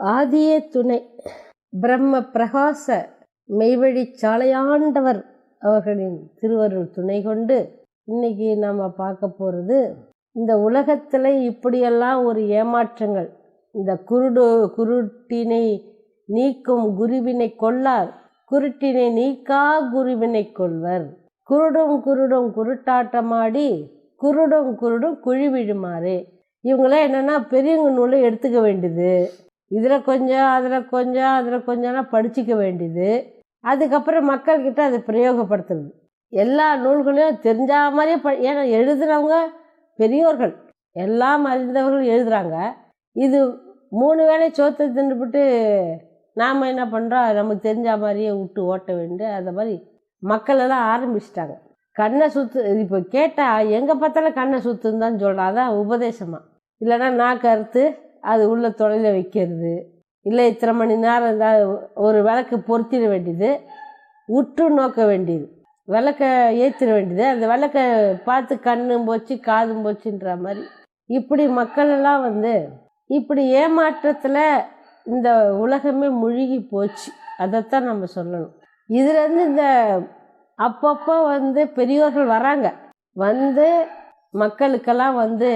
ஆதியே துணை. பிரம்ம பிரகாச மெய்வழி சாலையாண்டவர் அவர்களின் திருவருள் துணை கொண்டு இன்னைக்கு நாம் பார்க்க போகிறது இந்த உலகத்தில் இப்படியெல்லாம் ஒரு ஏமாற்றங்கள். இந்த குருடு குருட்டினை நீக்கும் குருவினை கொள்ளார் குருட்டினை நீக்கா குருவினை கொள்வர் குருடும் குருடும் குருட்டாட்டமாடி குருடும் குருடும் குழி விழுமாறு. இவங்களாம் என்னென்னா பெரியவங்க நூலை எடுத்துக்க வேண்டியது. இதில் கொஞ்சம் அதில் கொஞ்சம் அதில் கொஞ்சம்னா படிச்சுக்க வேண்டியது. அதுக்கப்புறம் மக்கள்கிட்ட அதை பிரயோகப்படுத்துறது. எல்லா நூல்களையும் தெரிஞ்ச மாதிரியே ப ஏன்னா எழுதுகிறவங்க பெரியோர்கள். எல்லாம் அறிந்தவர்கள் எழுதுகிறாங்க இது மூணு வேளை சோத்தை தின்னுபிட்டு நாம் என்ன பண்ணுறோம் நமக்கு தெரிஞ்ச மாதிரியே விட்டு ஓட்ட வேண்டு அந்த மாதிரி மக்களெல்லாம் ஆரம்பிச்சிட்டாங்க. கண்ணை சுத்து இப்போ கேட்டால் எங்கே பார்த்தாலும் கண்ணை சுத்துன்னு தான் சொல்கிறேன் அதான் உபதேசமாக இல்லைன்னா நான் கருத்து அது உள்ள தொலைல வைக்கிறது. இல்லை இத்தனை மணி நேரம் இருந்தால் ஒரு விளக்கு பொருத்திட வேண்டியது உற்று நோக்க வேண்டியது விளக்க ஏற்றிட வேண்டியது. அந்த விளக்க பார்த்து கண்ணும் போச்சு காதும் போச்சுன்ற மாதிரி. இப்படி மக்கள் எல்லாம் வந்து இப்படி ஏமாற்றத்தில் இந்த உலகமே முழுகி போச்சு. அதைத்தான் நம்ம சொல்லணும். இதுலேருந்து இந்த அப்பப்போ வந்து பெரியோர்கள் வராங்க. வந்து மக்களுக்கெல்லாம் வந்து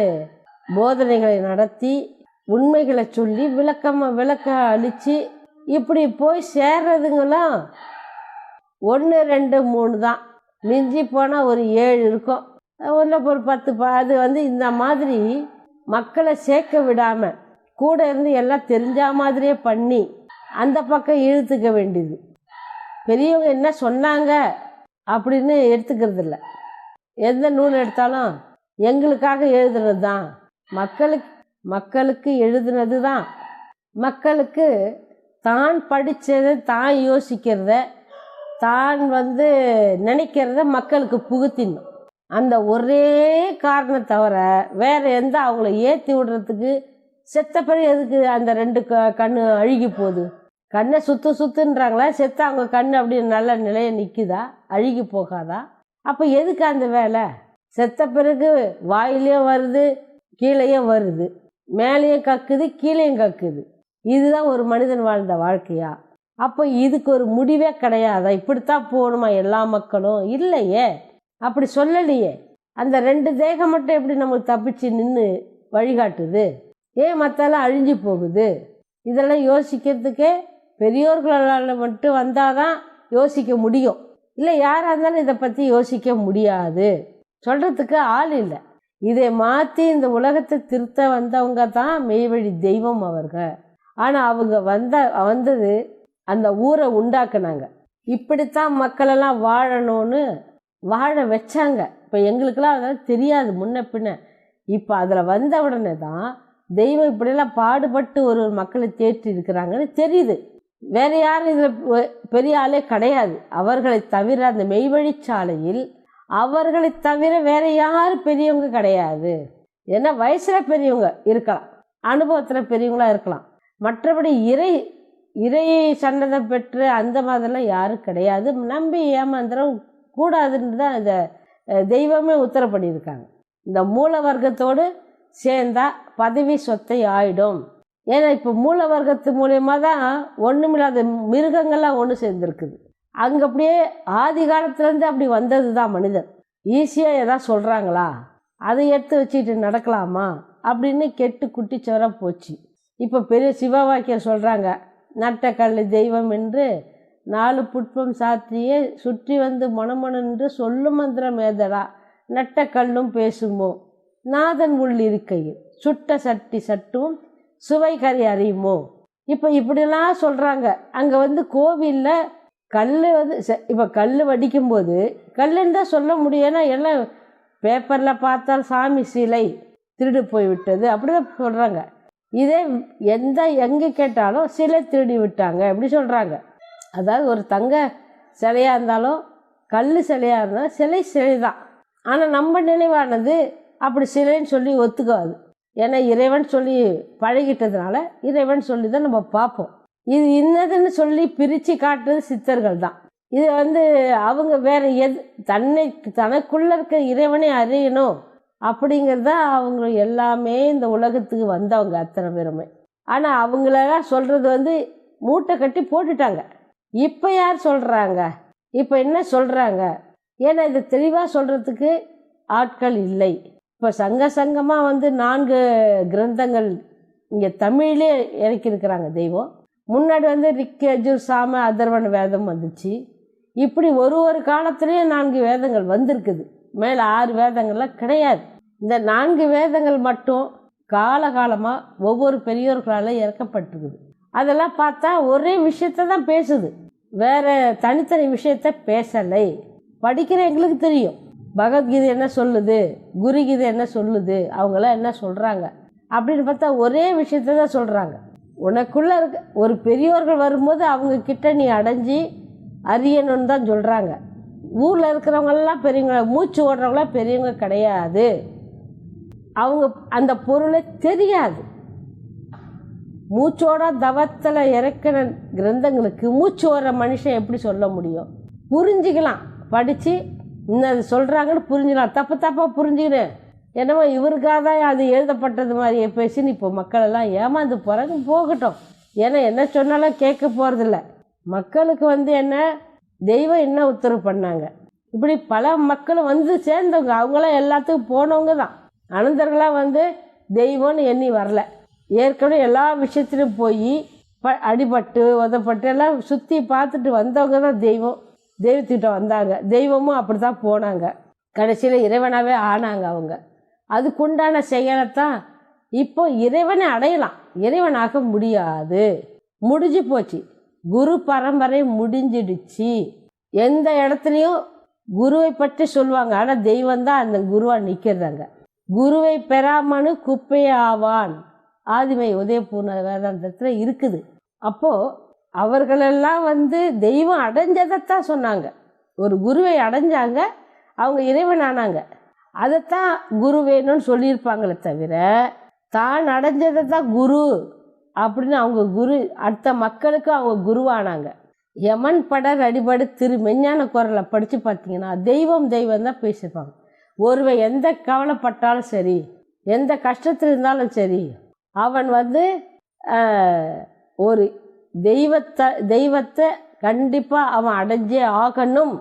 போதனைகளை நடத்தி உண்மைகளை சொல்லி விளக்கமாக விளக்க அழித்து இப்படி போய் சேர்றதுங்களாம் ஒன்று ரெண்டு மூணு தான். மிஞ்சி போனால் ஒரு ஏழு இருக்கும். ஒன்று ஒரு பத்து பா அது வந்து இந்த மாதிரி மக்களை சேர்க்க விடாமல் கூட இருந்து எல்லாம் தெரிஞ்ச மாதிரியே பண்ணி அந்த பக்கம் இழுத்துக்க வேண்டியது. பெரியவங்க என்ன சொன்னாங்க அப்படின்னு எடுத்துக்கிறது இல்லை. எந்த நூல் எடுத்தாலும் எங்களுக்காக எழுதுனது தான். மக்களுக்கு மக்களுக்கு எழுதுனது தான் மக்களுக்கு தான் படித்தது தான் யோசிக்கிறத தான் வந்து நினைக்கிறத மக்களுக்கு புகுத்திடணும். அந்த ஒரே காரணம் தவிர வேறு எந்த அவங்கள ஏற்றி விடுறதுக்கு செத்த பிறகு எதுக்கு அந்த ரெண்டு க கண் அழுகி போகுது? கண்ணை சுற்று சுற்றுன்றாங்களா செத்த அவங்க கண் அப்படி நல்ல நிலைய நிற்குதா அழுகி போகாதா? அப்போ எதுக்கு அந்த வேலை? செத்த பிறகு வாயிலையும் வருது கீழேயும் வருது. மேலேயும் கக்குது கீழேயும் கக்குது. இதுதான் ஒரு மனிதன் வாழ்ந்த வாழ்க்கையா? அப்போ இதுக்கு ஒரு முடிவே கிடையாதா? இப்படித்தான் போகணுமா எல்லா மக்களும்? இல்லையே. அப்படி சொல்லலையே. அந்த ரெண்டு தேகம் மட்டும் எப்படி நமக்கு தப்பிச்சு நின்று வழிகாட்டுது? ஏன் மற்றெல்லாம் அழிஞ்சு போகுது? இதெல்லாம் யோசிக்கிறதுக்கே பெரியோர்களால் மட்டும் வந்தால் தான் யோசிக்க முடியும். இல்லை யாராக இருந்தாலும் இதை பற்றி யோசிக்க முடியாது. சொல்கிறதுக்கு ஆள் இல்லை. இதை மாற்றி இந்த உலகத்தை திருத்த வந்தவங்க தான் மெய்வழி தெய்வம் அவர்கள். ஆனால் அவங்க வந்த வந்தது அந்த ஊரை உண்டாக்குனாங்க. இப்படித்தான் மக்களெல்லாம் வாழணும்னு வாழ வச்சாங்க. இப்போ எங்களுக்கெல்லாம் அதெல்லாம் தெரியாது முன்ன பின்ன. இப்போ அதில் வந்த உடனே தான் தெய்வம் இப்படியெல்லாம் பாடுபட்டு ஒரு ஒரு மக்களை தேற்றி இருக்கிறாங்கன்னு தெரியுது. வேற யாரும் இதில் பெரிய ஆளே கிடையாது. அவர்களை தவிர அந்த மெய்வழிச்சாலையில் அவர்களை தவிர வேற யாரும் பெரியவங்க கிடையாது. ஏன்னா வயசில் பெரியவங்க இருக்கலாம். அனுபவத்தில் பெரியவங்களாக இருக்கலாம். மற்றபடி இறை இறை சன்னதம் பெற்று அந்த மாதிரிலாம் யாரும் கிடையாது. நம்பி ஏமாந்திரம் கூடாதுன்னு தான் இந்த தெய்வமே உத்தரவு பண்ணியிருக்காங்க. இந்த மூல வர்க்கத்தோடு சேர்ந்தா பதவி சொத்தை ஆயிடும். ஏன்னா இப்போ மூல வர்க்கத்து மூலயமா தான் ஒன்றுமில்லாத மிருகங்கள்லாம் ஒன்று சேர்ந்துருக்குது. அங்கே அப்படியே ஆதி காலத்துலேருந்து அப்படி வந்தது தான் மனிதன் ஈஸியாக எதாவது சொல்கிறாங்களா அதை எடுத்து வச்சுக்கிட்டு நடக்கலாமா? அப்படின்னு கெட்டு குட்டிச்சவராக போச்சு. இப்போ பெரிய சிவவாக்கியம் சொல்கிறாங்க நட்டக்கல் தெய்வம் என்று நாலு புட்பம் சாத்தியே சுற்றி வந்து மணமணன்று சொல்லும் மந்திரம் ஏதடா நட்ட கல்லும் பேசுமோ? நாதன் உள் இருக்கையில் சுட்ட சட்டி சட்டும் சுவை கறி அறியுமோ? இப்போ இப்படிலாம் சொல்கிறாங்க அங்கே வந்து கோவிலில் கல் வந்து இப்போ கல் வடிக்கும்போது கல்லுன்னு தான் சொல்ல முடியும்னா எல்லாம் பேப்பரில் பார்த்தால் சாமி சிலை திருடு போய்விட்டது. அப்படி தான் சொல்கிறாங்க இதே எந்த எங்கே கேட்டாலும் சிலை திருடி விட்டாங்க அப்படி சொல்கிறாங்க அதாவது ஒரு தங்க சிலையாக இருந்தாலும் கல் சிலையாக இருந்தாலும் சிலை சிலை தான் ஆனால் நம்ம நினைவானது அப்படி சிலைன்னு சொல்லி ஒத்துக்காது. ஏன்னா இறைவன் சொல்லி பழகிட்டதுனால இறைவன் சொல்லி தான் நம்ம பார்ப்போம். இது இன்னதுன்னு சொல்லி பிரித்து காட்டுறது சித்தர்கள் தான். இது வந்து அவங்க வேற எது தன்னை தனக்குள்ள இருக்க இறைவனை அறியணும் அப்படிங்கிறது தான் அவங்க எல்லாமே இந்த உலகத்துக்கு வந்தவங்க அத்தனை பேருமே. ஆனால் அவங்களெல்லாம் சொல்கிறது வந்து மூட்டை கட்டி போட்டுட்டாங்க. இப்போ யார் சொல்கிறாங்க இப்போ என்ன சொல்கிறாங்க ஏன்னா இதை தெளிவாக சொல்கிறதுக்கு ஆட்கள் இல்லை. இப்போ சங்க சங்கமாக வந்து நான்கு கிரந்தங்கள் இங்கே தமிழ்லே இறக்கியிருக்கிறாங்க தெய்வம். முன்னாடி வந்து ரிக்கேஜூர் சாம அதர்வன வேதம் வந்துச்சு. இப்படி ஒரு ஒரு காலத்துலேயும் நான்கு வேதங்கள் வந்திருக்குது. மேலே ஆறு வேதங்கள்லாம் கிடையாது. இந்த நான்கு வேதங்கள் மட்டும் காலகாலமாக ஒவ்வொரு பெரியோர்களால் இறக்கப்பட்டிருக்குது. அதெல்லாம் பார்த்தா ஒரே விஷயத்த தான் பேசுது. வேற தனித்தனி விஷயத்த பேசலை. படிக்கிற எங்களுக்கு தெரியும். பகவத்கீதை என்ன சொல்லுது? குருகீதை என்ன சொல்லுது? அவங்களாம் என்ன சொல்கிறாங்க அப்படின்னு பார்த்தா ஒரே விஷயத்த தான் சொல்கிறாங்க உனக்குள்ளே இருக்க ஒரு பெரியோர்கள் வரும்போது அவங்க கிட்ட நீ அடைஞ்சி அறியணும்னு தான் சொல்கிறாங்க ஊரில் இருக்கிறவங்கெல்லாம் பெரியவங்க மூச்சு ஓடுறவங்களாம் பெரியவங்க கிடையாது. அவங்க அந்த பொருளை தெரியாது. மூச்சோட தவத்தில் இறக்கின கிரந்தங்களுக்கு மூச்சு ஓடுற மனுஷன் எப்படி சொல்ல முடியும்? புரிஞ்சுக்கலாம். படித்து இன்னது சொல்கிறாங்கன்னு புரிஞ்சுக்கலாம். தப்பு தப்பாக புரிஞ்சுக்கினேன் என்னமோ இவருக்காக தான் அது எழுதப்பட்டது மாதிரியே பேசின்னு இப்போ மக்களெல்லாம் ஏமாந்து போகிறாங்க போகட்டும். ஏன்னா என்ன சொன்னாலும் கேட்க போகிறதில்ல மக்களுக்கு வந்து என்ன? தெய்வம் என்ன உத்தரவு பண்ணாங்க? இப்படி பல மக்களும் வந்து சேர்ந்தவங்க. அவங்களாம் எல்லாத்துக்கும் போனவங்க தான். அனந்தர்களாக வந்து தெய்வம்னு எண்ணி வரல. ஏற்கனவே எல்லா விஷயத்திலும் போய் ப அடிபட்டு உதப்பட்டு எல்லாம் சுற்றி பார்த்துட்டு வந்தவங்க தான் தெய்வம். தெய்வத்திட்ட வந்தாங்க. தெய்வமும் அப்படி தான் போனாங்க. கடைசியில் இறைவனாகவே ஆனாங்க அவங்க. அதுக்குண்டான செயலைத்தான் இப்போ இறைவனை அடையலாம். இறைவனாக முடியாது. முடிஞ்சு போச்சு. குரு பரம்பரை முடிஞ்சிடுச்சு. எந்த இடத்துலையும் குருவை பற்றி சொல்லுவாங்க. ஆனால் தெய்வம் தான் அந்த குருவாக நிற்கிறதாங்க குருவை பெறாமனு குப்பையே ஆவான். ஆதிமை உதயபூர்ண வேதாந்தத்தில் இருக்குது. அப்போது அவர்களெல்லாம் வந்து தெய்வம் அடைஞ்சதைத்தான் சொன்னாங்க. ஒரு குருவை அடைஞ்சாங்க. அவங்க இறைவன் ஆனாங்க அதைத்தான் குரு வேணும்னு சொல்லியிருப்பாங்களே தவிர தான் அடைஞ்சதை தான் குரு அப்படின்னு அவங்க குரு அடுத்த மக்களுக்கு அவங்க குருவானாங்க. யமன் படர் அடிபடு திரு மெஞ்ஞான குரலை படித்து பார்த்தீங்கன்னா தெய்வம் தெய்வம் தான் பேசியிருப்பாங்க. ஒருவன் எந்த கவலைப்பட்டாலும் சரி எந்த கஷ்டத்தில் இருந்தாலும் சரி அவன் வந்து ஒரு தெய்வத்தை தெய்வத்தை கண்டிப்பாக அவன் அடைஞ்சே ஆகணும்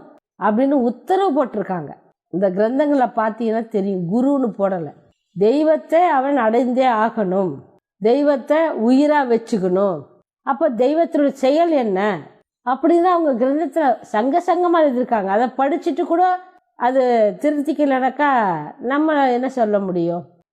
அப்படின்னு உத்தரவு போட்டிருக்காங்க. இந்த கிரந்தங்களை பார்த்தீங்கன்னா தெரியும். குருன்னு போடலை. தெய்வத்தை அவன் அடைந்தே ஆகணும். தெய்வத்தை உயிராக வச்சுக்கணும். அப்போ தெய்வத்தினுடைய செயல் என்ன? அப்படின்னு அவங்க கிரந்தத்தில் சங்க சங்கமாக எழுதியிருக்காங்க. அதை படிச்சுட்டு கூட அது திருத்திக்கலனாக்கா நம்ம என்ன சொல்ல முடியும்?